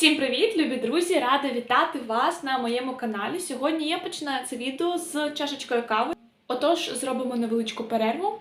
Всім привіт, любі друзі! Рада вітати вас на моєму каналі. Сьогодні я починаю це відео з чашечкою кави. Отож, зробимо невеличку перерву.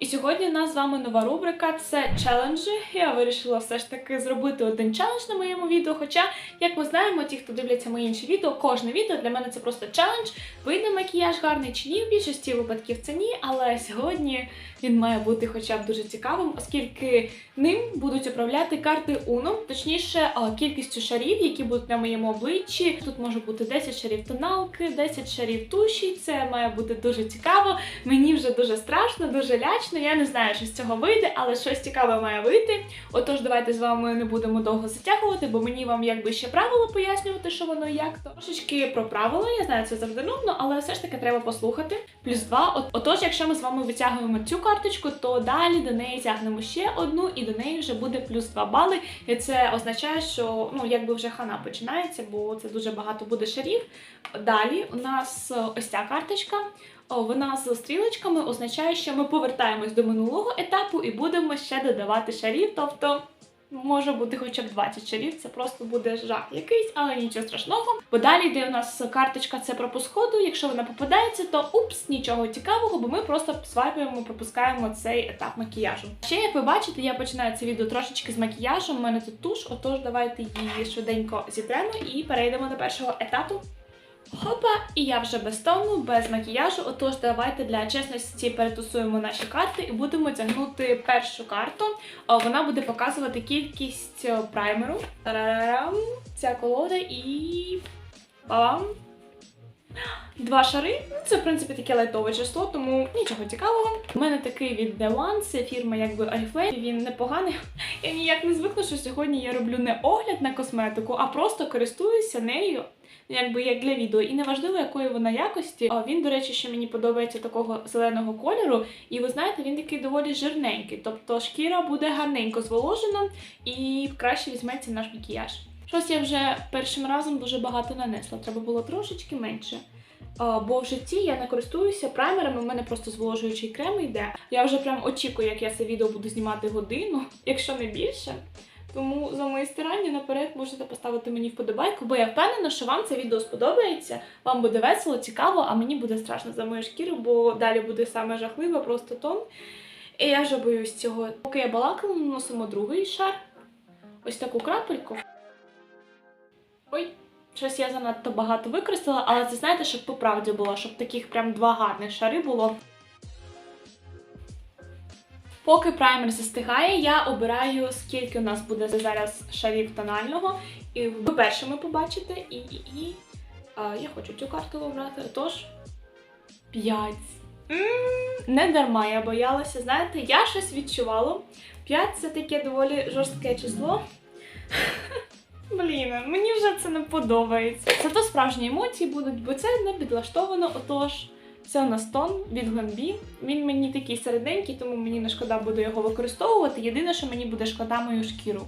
І сьогодні у нас з вами нова рубрика це челенджі. Я вирішила все ж таки зробити один челендж на моєму відео. Хоча, як ми знаємо, ті, хто дивляться мої інші відео, кожне відео для мене це просто челендж. Вийде макіяж гарний чи ні, в більшості випадків це ні, але сьогодні він має бути хоча б дуже цікавим, оскільки ним будуть управляти карти Uno, точніше, кількістю шарів, які будуть на моєму обличчі. Тут може бути 10 шарів тоналки, 10 шарів туші. Це має бути дуже цікаво. Мені вже дуже страшно, дуже лячно. Я не знаю, що з цього вийде, але щось цікаве має вийти. Отож, давайте з вами не будемо довго затягувати, бо мені вам якби ще правила пояснювати, що воно і як. Трошечки про правила, я знаю, це завжди нудно, але все ж таки треба послухати. Плюс два. Отож, якщо ми з вами витягуємо цю карточку, то далі до неї тягнемо ще одну, і до неї вже буде плюс 2 бали. І це означає, що ну якби вже хана починається, бо це дуже багато буде шарів. Далі у нас ось ця карточка. Вона з стрілочками означає, що ми повертаємось до минулого етапу і будемо ще додавати шарів. Тобто може бути хоча б 20 шарів, це просто буде жах якийсь, але нічого страшного. Бо далі йде у нас карточка це пропуск ходу. Якщо вона попадається, то упс, нічого цікавого, бо ми просто свайпуємо, пропускаємо цей етап макіяжу. Ще як ви бачите, я починаю це відео трошечки з макіяжу. У мене тут туш, отож давайте її швиденько зітремо і перейдемо до першого етапу. Хопа, і я вже без тону, без макіяжу. Отож, давайте для чесності перетусуємо наші карти і будемо тягнути першу карту. Вона буде показувати кількість праймеру. Тарарарам. Ця колода і. Бам! Два шари. Ну, Це, в принципі, таке лайтове число, тому нічого цікавого. У мене такий від The One, це фірма якби Oriflame, він непоганий. Я ніяк не звикла, що сьогодні я роблю не огляд на косметику, а просто користуюся нею якби як для відео, і неважливо, якої вона якості. А він, до речі, ще мені подобається такого зеленого кольору. І ви знаєте, він такий доволі жирненький. Тобто шкіра буде гарненько зволожена і краще візьметься наш макіяж. Щось я вже першим разом дуже багато нанесла. Треба було трошечки менше. Бо в житті я не користуюся праймерами, у мене просто зволожуючий крем йде. Я вже прям очікую, як я це відео буду знімати годину, якщо не більше. Тому за мої старання наперед можете поставити мені вподобайку, бо я впевнена, що вам це відео сподобається. Вам буде весело, цікаво, а мені буде страшно за мою шкіру, бо далі буде саме жахливе, просто тон. І я вже боюсь цього. Поки я балакала, наносимо другий шар. Ось таку крапельку. Ой, щось я занадто багато використала, але це знаєте, щоб по правді було, щоб таких прям два гарних шари було. Поки праймер застигає, я обираю, скільки у нас буде зараз шарів тонального. І ви першими побачите. І, і, і а, я хочу цю карту обрати. Тож 5. Не дарма я боялася, знаєте, я щось відчувала. 5 це таке доволі жорстке число. Блін, мені вже це не подобається. Це то справжні емоції будуть, бо це не підлаштовано, отож. Це у нас тон від Glambi. Він мені такий середненький, тому мені не шкода буде його використовувати. Єдине, що мені буде шкода мою шкіру.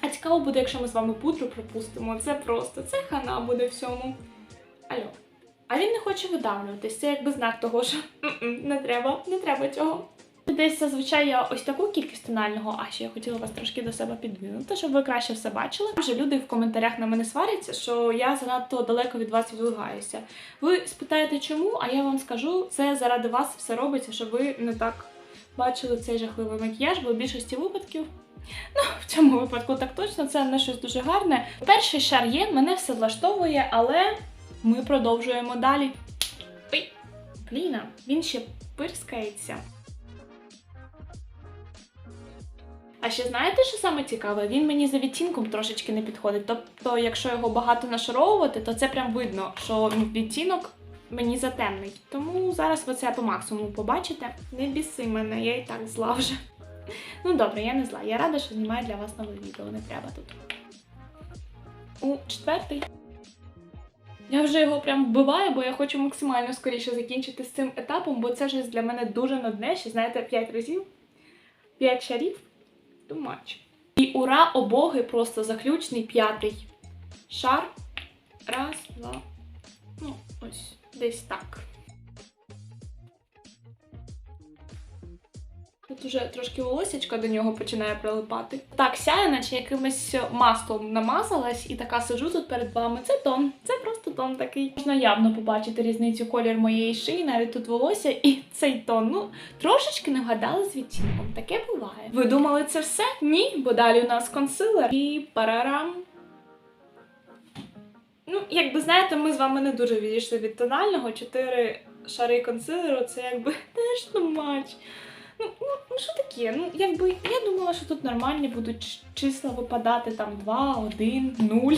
А цікаво буде, якщо ми з вами пудру пропустимо. Це просто, це хана буде всьому. Алло. А він не хоче видавлюватись. Це якби знак того, що «М-м, не треба, не треба цього. Десь зазвичай я ось таку кількість тонального, а ще я хотіла вас трошки до себе підвинути, щоб ви краще все бачили. Вже люди в коментарях на мене сваряться, що я занадто далеко від вас відвигаюся. Ви спитаєте, чому? А я вам скажу, це заради вас все робиться, щоб ви не так бачили цей жахливий макіяж, бо в більшості випадків. Ну, в цьому випадку так точно, це не щось дуже гарне. Перший шар є, мене все влаштовує, але ми продовжуємо далі. Ой, Бліна, він ще пирскається. А ще знаєте, що саме цікаве? Він мені за відтінком трошечки не підходить. Тобто, якщо його багато нашаровувати, то це прям видно, що відтінок мені затемний. Тому зараз ви це по максимуму побачите. Не біси мене, я і так зла вже. Ну добре, я не зла. Я рада, що знімаю для вас нове відео, не треба тут. У четвертий. Я вже його прям вбиваю, бо я хочу максимально скоріше закінчити з цим етапом, бо це ж для мене дуже нудне, ще знаєте, 5 разів. 5 шарів. Too much. І ура, обоги, просто заключний п'ятий шар. Раз, два. Ну, ось, десь так. Тут уже трошки волосячка до нього починає прилипати. Так, сяє, наче якимось маслом намазалась, і така сиджу тут перед вами. Це тон, це просто тон такий. Можна явно побачити різницю колір моєї шиї, навіть тут волосся і цей тон. Ну, трошечки не вгадали з відтінком. Таке буває. Ви думали це все? Ні, бо далі у нас консилер і парарам. Ну, якби знаєте, ми з вами не дуже відійшли від тонального. Чотири шари консилеру це якби теж не матч. Ну, ну, що таке? Ну, якби я думала, що тут нормальні будуть числа випадати там 2, 1, 0.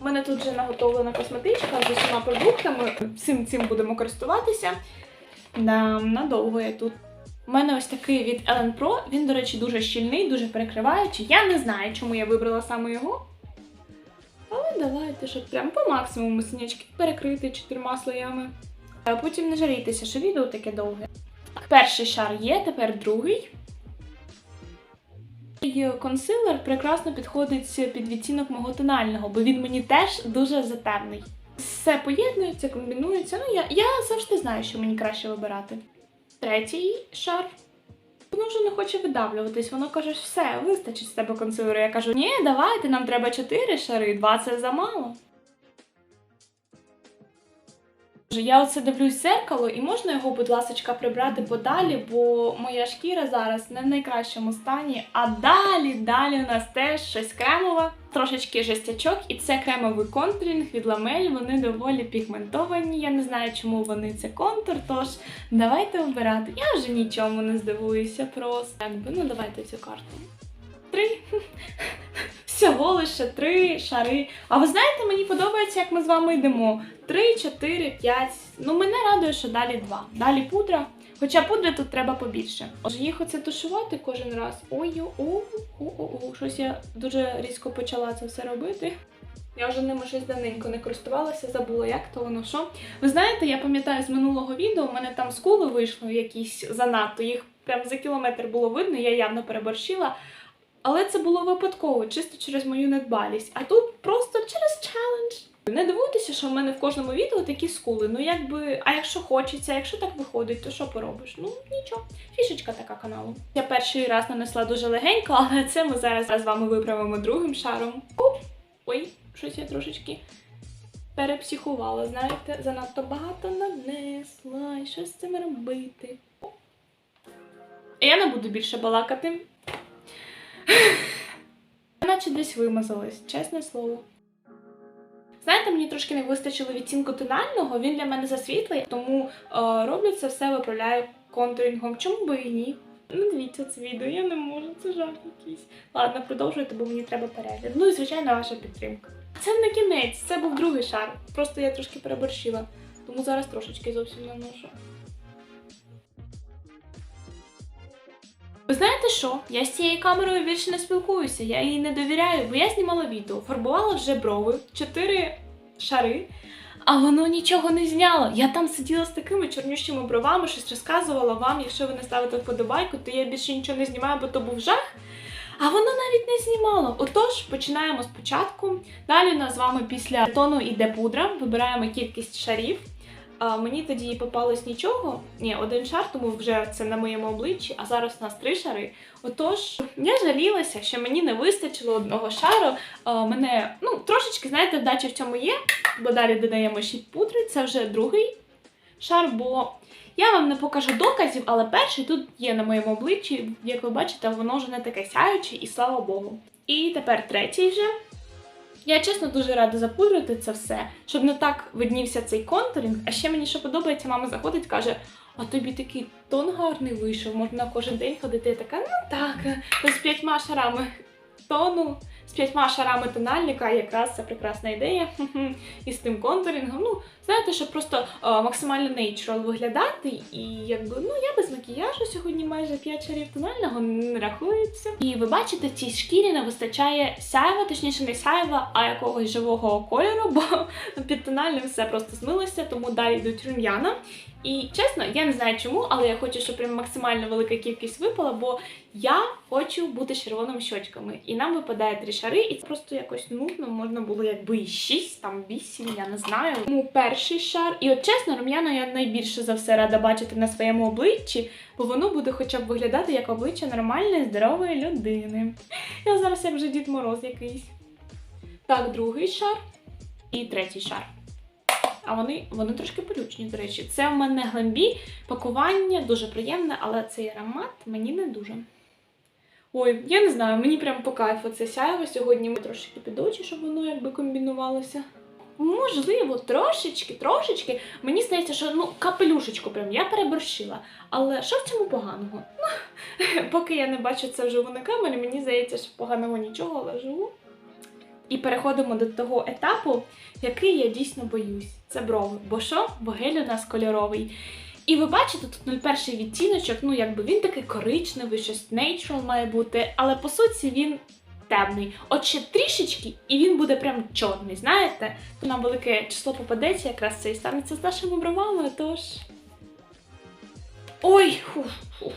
У мене тут вже наготовлена косметичка з усіма продуктами. Всім цим будемо користуватися. Да, надовго я тут. У мене ось такий від Ellen Pro. Він, до речі, дуже щільний, дуже перекриваючий. Я не знаю, чому я вибрала саме його. Але давайте, щоб прям по максимуму синячки перекрити чотирма слоями. А потім не жалійтеся, що відео таке довге. Перший шар є, тепер другий. І консилер прекрасно підходить під відтінок мого тонального, бо він мені теж дуже затемний. Все поєднується, комбінується. Ну, я, я завжди знаю, що мені краще вибирати. Третій шар. Воно вже не хоче видавлюватись, воно каже, все, вистачить з тебе консилеру. Я кажу, ні, давайте, нам треба чотири шари, два це замало. Я оце дивлюсь зеркало, і можна його, будь ласка, прибрати подалі, бо моя шкіра зараз не в найкращому стані. А далі, далі у нас теж щось кремове, трошечки жестячок, і це кремовий контурінг від ламель. Вони доволі пігментовані. Я не знаю, чому вони це контур. Тож давайте обирати. Я вже нічому не здивуюся просто. Якби, ну давайте цю карту. Три. Всього лише три шари. А ви знаєте, мені подобається, як ми з вами йдемо. Три, чотири, п'ять. Ну, мене радує, що далі два. Далі пудра. Хоча пудри тут треба побільше. Отже, їх оце тушувати кожен раз. Ой, о, о, о, о, щось я дуже різко почала це все робити. Я вже ними щось давненько не користувалася, забула, як то воно що. Ви знаєте, я пам'ятаю з минулого відео, у мене там скули вийшло якісь занадто, їх прям за кілометр було видно, я явно переборщила. Але це було випадково, чисто через мою недбалість. А тут просто через челендж. Не дивуйтеся, що в мене в кожному відео такі скули. Ну якби, а якщо хочеться, якщо так виходить, то що поробиш? Ну нічого, фішечка така каналу. Я перший раз нанесла дуже легенько, але це ми зараз з вами виправимо другим шаром. Ой, щось я трошечки перепсихувала, знаєте, занадто багато нанесла, і що з цим робити? Я не буду більше балакати. Наче десь вимазалась, чесне слово. Знаєте, мені трошки не вистачило відцінку тонального, він для мене засвітлий, тому е, роблю це все, виправляю контурінгом. Чому би і ні? Не дивіться це відео, я не можу, це жах якийсь. Ладно, продовжуйте, бо мені треба перегляд. Ну і звичайно, ваша підтримка. Це не кінець, це був другий шар. Просто я трошки переборщила, тому зараз трошечки зовсім наношу. Ви знаєте що? Я з цією камерою більше не спілкуюся, я їй не довіряю, бо я знімала відео, фарбувала вже брови, чотири шари, а воно нічого не зняло. Я там сиділа з такими чорнющими бровами, щось розказувала вам. Якщо ви не ставите вподобайку, то я більше нічого не знімаю, бо то був жах. А воно навіть не знімало. Отож, починаємо спочатку. Далі у нас з вами після тону іде пудра. Вибираємо кількість шарів. А, мені тоді попалось нічого. Ні, один шар, тому вже це на моєму обличчі, а зараз у нас три шари. Отож, я жалілася, що мені не вистачило одного шару. А, мене, ну, трошечки, знаєте, вдача в цьому є, бо далі додаємо ще пудри. Це вже другий шар, бо я вам не покажу доказів, але перший тут є на моєму обличчі. Як ви бачите, воно вже не таке сяюче, і слава Богу. І тепер третій вже. Я чесно дуже рада запудрити це все, щоб не так виднівся цей контурінг. А ще мені що подобається, мама заходить, каже: а тобі такий тон гарний вийшов, можна кожен день ходити. Я така, ну так, з п'ятьма шарами тону, п'ятьма шарами тональника, якраз це прекрасна ідея. І з тим контурінгом. Ну, знаєте, щоб просто е, максимально natural виглядати. І якби ну я без макіяжу сьогодні майже 5 шарів тонального не рахується. І ви бачите, цій шкірі не вистачає сяйва, точніше не сяйва, а якогось живого кольору, бо під тональним все просто змилося, тому далі йдуть рум'яна. І чесно, я не знаю чому, але я хочу, щоб прям максимально велика кількість випала, бо я хочу бути червоними щочками. І нам випадає три шари, і це просто якось нудно, можна було якби і шість, там вісім, я не знаю. Тому перший шар. І от чесно, рум'яна я найбільше за все рада бачити на своєму обличчі, бо воно буде хоча б виглядати як обличчя нормальної, здорової людини. Я зараз як вже Дід Мороз якийсь. Так, другий шар і третій шар. А вони, вони трошки полючні, до речі. Це в мене глембі, пакування дуже приємне, але цей аромат мені не дуже. Ой, я не знаю, мені прям по кайфу це сяєво сьогодні. Ми трошки під очі, щоб воно якби комбінувалося. Можливо, трошечки, трошечки. Мені здається, що ну капелюшечку прям я переборщила. Але що в цьому поганого? Ну, поки я не бачу це вживу на камері, мені здається, що поганого нічого, але живу. І переходимо до того етапу, який я дійсно боюсь. Це брови. Бо що? Бо гель у нас кольоровий. І ви бачите, тут 01 відтіночок, ну якби він такий коричневий, щось natural має бути, але по суті він темний. От ще трішечки, і він буде прям чорний, знаєте? То нам велике число попадеться, якраз це і станеться з нашими бровами, тож. Ой, фух, фух.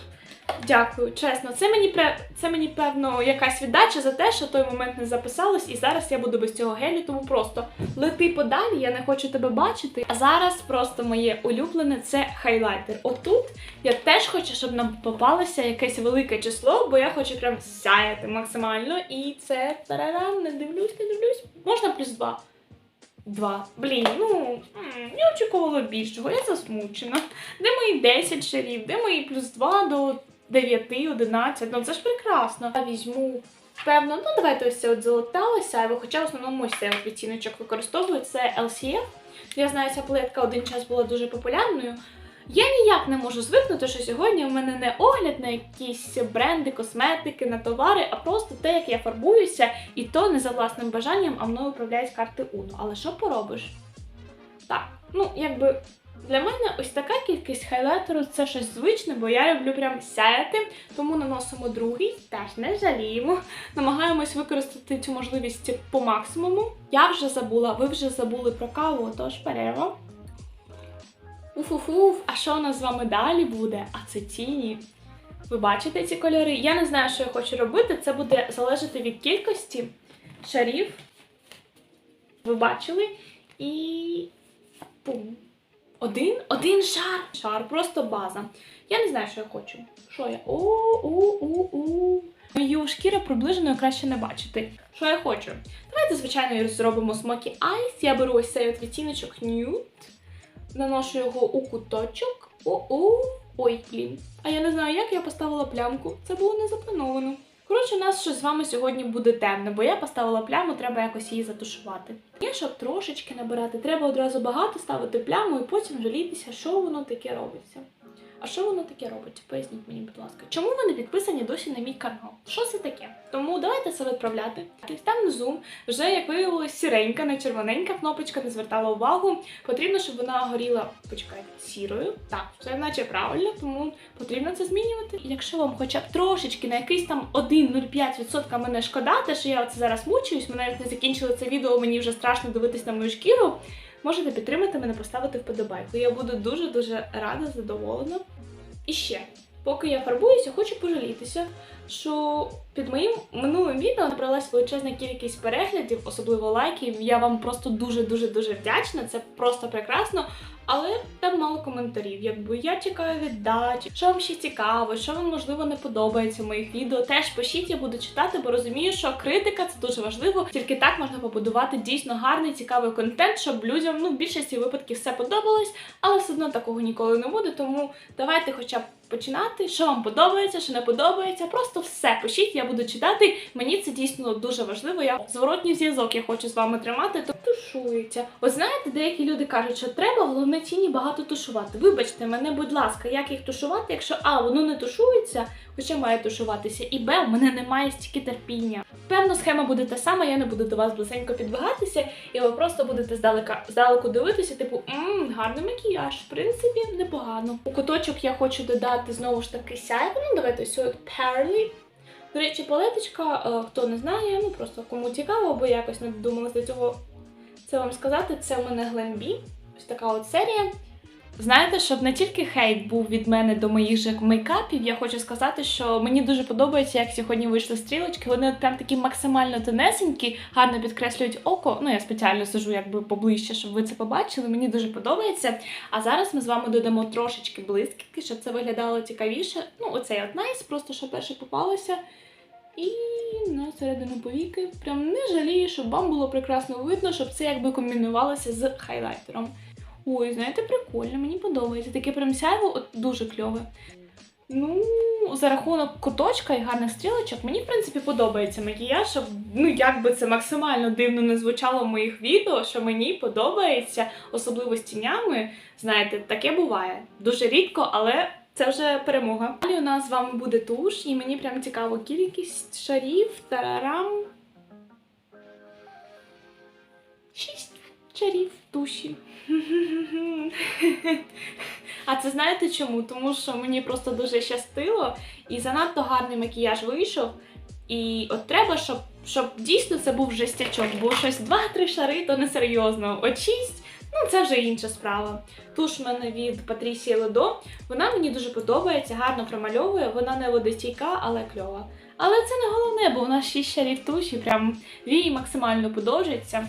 Дякую, чесно. Це мені це мені певно якась віддача за те, що той момент не записалось, і зараз я буду без цього гелю, тому просто лети подалі, я не хочу тебе бачити. А зараз просто моє улюблене це хайлайтер. Отут я теж хочу, щоб нам попалося якесь велике число, бо я хочу прям сяяти максимально. І це тарарам, не дивлюсь, не дивлюсь. Можна плюс два. Два. Блін, ну я очікувала більшого, я засмучена. Де мої 10 шарів, де мої плюс 2 до 9, 11. Ну це ж прекрасно. Я візьму, певно, ну давайте ось це от золота ось сяйво, хоча в основному ось цей відтіночок використовую. Це LCF. Я знаю, ця палетка один час була дуже популярною. Я ніяк не можу звикнути, що сьогодні в мене не огляд на якісь бренди, косметики, на товари, а просто те, як я фарбуюся, і то не за власним бажанням, а мною управляють карти Uno. Але що поробиш? Так, ну якби для мене ось така кількість хайлайтеру це щось звичне, бо я люблю прям сяяти, тому наносимо другий, теж не жаліємо. Намагаємось використати цю можливість по максимуму. Я вже забула, ви вже забули про каву, тож перерва. Уф-уф-уф, а що у нас з вами далі буде? А це тіні. Ви бачите ці кольори? Я не знаю, що я хочу робити. Це буде залежати від кількості шарів. Ви бачили? І. Пум. Один, один шар. Шар, просто база. Я не знаю, що я хочу. Що я? У-у-у-у. Мою шкіру приближеною краще не бачити. Що я хочу? Давайте, звичайно, зробимо Smoky Eyes. Я беру ось цей от відтіночок Nude. Наношу його у куточок. О-о. Ой, блін. А я не знаю, як я поставила плямку. Це було не заплановано. Коротше, у нас щось з вами сьогодні буде темне, бо я поставила пляму, треба якось її затушувати. Є, щоб трошечки набирати, треба одразу багато ставити пляму і потім жалітися, що воно таке робиться. А що воно таке робить? Поясніть мені, будь ласка. Чому ви не підписані досі на мій канал? Що це таке? Тому давайте це відправляти. Там внизу вже, як виявилось, сіренька, не червоненька кнопочка не звертала увагу. Потрібно, щоб вона горіла, почекайте, сірою. Так, все наче правильно, тому потрібно це змінювати. Якщо вам хоча б трошечки на якийсь там 1,05% мене шкода, те, що я оце зараз мучуюсь, навіть не закінчили це відео, мені вже страшно дивитись на мою шкіру. Можете підтримати мене, поставити вподобайку. Я буду дуже-дуже рада, задоволена. І ще, поки я фарбуюся, хочу пожалітися, що під моїм минулим відео набралась величезна кількість переглядів, особливо лайків. Я вам просто дуже-дуже дуже вдячна. Це просто прекрасно. Але там мало коментарів. Якби я чекаю віддачі, що вам ще цікаво, що вам можливо не подобається в моїх відео. Теж пишіть, я буду читати, бо розумію, що критика це дуже важливо. Тільки так можна побудувати дійсно гарний, цікавий контент, щоб людям ну в більшості випадків все подобалось, але все одно такого ніколи не буде. Тому давайте, хоча б починати, що вам подобається, що не подобається. Просто все пишіть, я буду читати. Мені це дійсно дуже важливо. Я зворотній зв'язок я хочу з вами тримати. То тушується. От знаєте, деякі люди кажуть, що треба головне тіні багато тушувати. Вибачте мене, будь ласка, як їх тушувати, якщо а воно не тушується, хоча має тушуватися, і б, в мене немає стільки терпіння. Певно, схема буде та сама, я не буду до вас близенько підбігатися, і ви просто будете здалека здалеку дивитися, типу, мм, гарний макіяж, в принципі, непогано. У куточок я хочу додати знову ж таки сяйво, ну давайте от Pearly. До речі, палеточка, е, хто не знає, ну просто кому цікаво, бо якось не додумалася до цього це вам сказати. Це в мене Glambi, ось така от серія. Знаєте, щоб не тільки хейт був від мене до моїх же мейкапів, я хочу сказати, що мені дуже подобається, як сьогодні вийшли стрілочки. Вони от прям такі максимально тонесенькі, гарно підкреслюють око. Ну я спеціально сижу якби поближче, щоб ви це побачили. Мені дуже подобається. А зараз ми з вами додамо трошечки блискітки, щоб це виглядало цікавіше. Ну, оцей от найс, просто що перше попалося. І на середину повіки прям не жалію, щоб вам було прекрасно видно, щоб це якби комбінувалося з хайлайтером. Ой, знаєте, прикольно, мені подобається. Таке прям сяйво от дуже кльове. Ну, за рахунок куточка і гарних стрілочок, мені, в принципі, подобається макіяж, ну, як би це максимально дивно не звучало в моїх відео, що мені подобається, особливо з тінями. Знаєте, таке буває. Дуже рідко, але це вже перемога. Далі у нас з вами буде туш, і мені прям цікаво кількість шарів. Тарарам. Шість шарів туші. А це знаєте чому? Тому що мені просто дуже щастило і занадто гарний макіяж вийшов. І от треба, щоб, щоб дійсно це був жестячок, бо щось 2-3 шари то не серйозно. От 6, ну це вже інша справа. Туш в мене від Патрісії Ледо. Вона мені дуже подобається, гарно промальовує, вона не водостійка, але кльова. Але це не головне, бо у нас 6 шарів туші, прям вії максимально подовжується.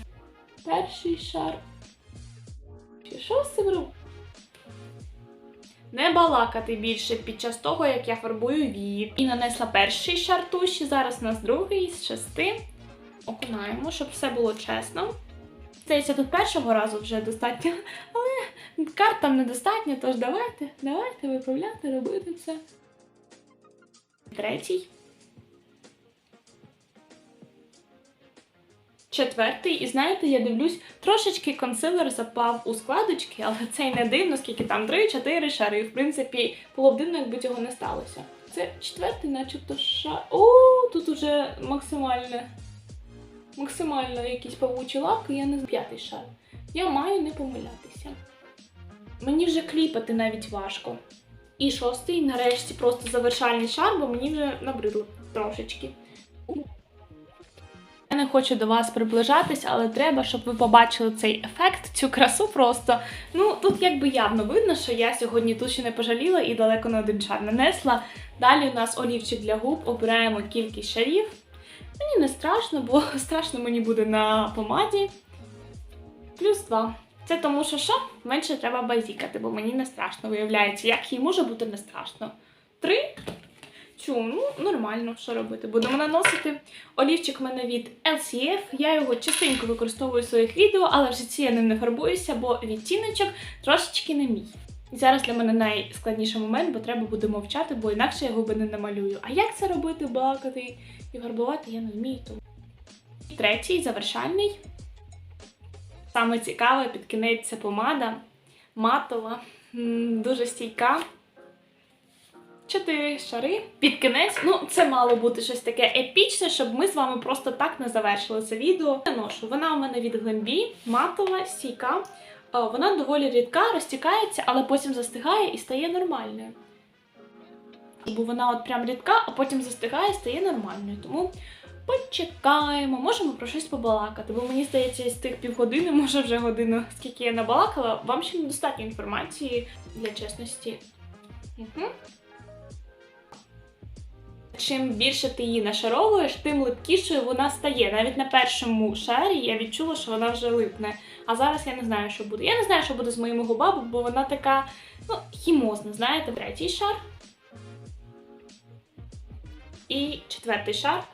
Перший шар. Що з цим робити? Не балакати більше під час того, як я фарбую вії. І нанесла перший шар туші, зараз у нас другий з шести. Окунаємо, щоб все було чесно. Здається, тут першого разу вже достатньо, але карт там недостатньо, тож давайте, давайте виправляти, робити це. Третій. Четвертий, і знаєте, я дивлюсь, трошечки консилер запав у складочки, але це й не дивно, скільки там 3-4 шари. І В принципі, було б дивно, якби цього не сталося. Це четвертий, начебто шар. О, тут уже максимальне. Максимально якісь павучі лаки, я не знаю. П'ятий шар. Я маю не помилятися. Мені вже кліпати навіть важко. І шостий, нарешті, просто завершальний шар, бо мені вже набридло трошечки. Не хочу до вас приближатись, але треба, щоб ви побачили цей ефект, цю красу просто. Ну, тут якби явно видно, що я сьогодні туші не пожаліла і далеко не один шар нанесла. Далі у нас олівчик для губ, обираємо кількість шарів. Мені не страшно, бо страшно мені буде на помаді. Плюс два. Це тому, що що? Менше треба базікати, бо мені не страшно, виявляється, як їй може бути не страшно. Три. Чу, ну нормально, що робити. Будемо наносити. Олівчик в мене від LCF. Я його частенько використовую в своїх відео, але в житті я ним не фарбуюся, бо відтіночок трошечки не мій. І зараз для мене найскладніший момент, бо треба буде мовчати, бо інакше я губи не намалюю. А як це робити, балакати і фарбувати я не вмію. Тому. Третій, завершальний. Саме цікаве під кінець це помада матова, дуже стійка. Чотири шари під кінець. Ну, це мало бути щось таке епічне, щоб ми з вами просто так не завершили це відео. Наношу. Вона у мене від глембі, матова, стійка. Е, Вона доволі рідка, розтікається, але потім застигає і стає нормальною. Бо вона от прям рідка, а потім застигає і стає нормальною. Тому почекаємо, можемо про щось побалакати. Бо мені здається, з тих півгодини, може вже годину, скільки я набалакала, вам ще недостатньо інформації для чесності. Угу. Чим більше ти її нашаровуєш, тим липкішою вона стає. Навіть на першому шарі я відчула, що вона вже липне. А зараз я не знаю, що буде. Я не знаю, що буде з моїми губами, бо вона така, ну, хімозна, знаєте, третій шар. І четвертий шар.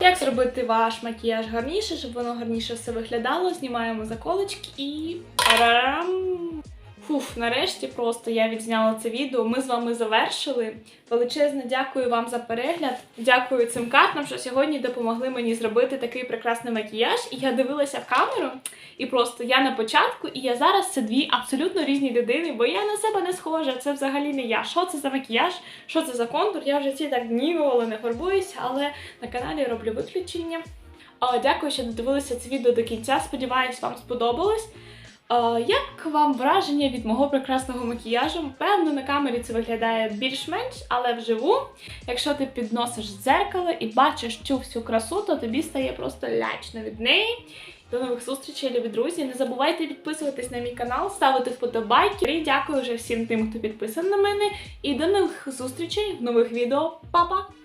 Як зробити ваш макіяж гарніше, щоб воно гарніше все виглядало? Знімаємо заколочки і. Тарарам! Фуф, нарешті просто я відзняла це відео. Ми з вами завершили. Величезне дякую вам за перегляд. Дякую цим картам, що сьогодні допомогли мені зробити такий прекрасний макіяж. І я дивилася в камеру, і просто я на початку, і я зараз це дві абсолютно різні людини, бо я на себе не схожа. Це взагалі не я. Що це за макіяж? Що це за контур? Я в житті так ніколи не фарбуюся, але на каналі роблю виключення. Дякую, що додивилися це відео до кінця. Сподіваюсь, вам сподобалось. Як вам враження від мого прекрасного макіяжу? Певно, на камері це виглядає більш-менш, але вживу, якщо ти підносиш дзеркало і бачиш цю всю красу, то тобі стає просто лячно від неї. До нових зустрічей, любі друзі. Не забувайте підписуватись на мій канал, ставити вподобайки. І дякую вже всім тим, хто підписаний на мене. І до нових зустрічей в нових відео. Па-па!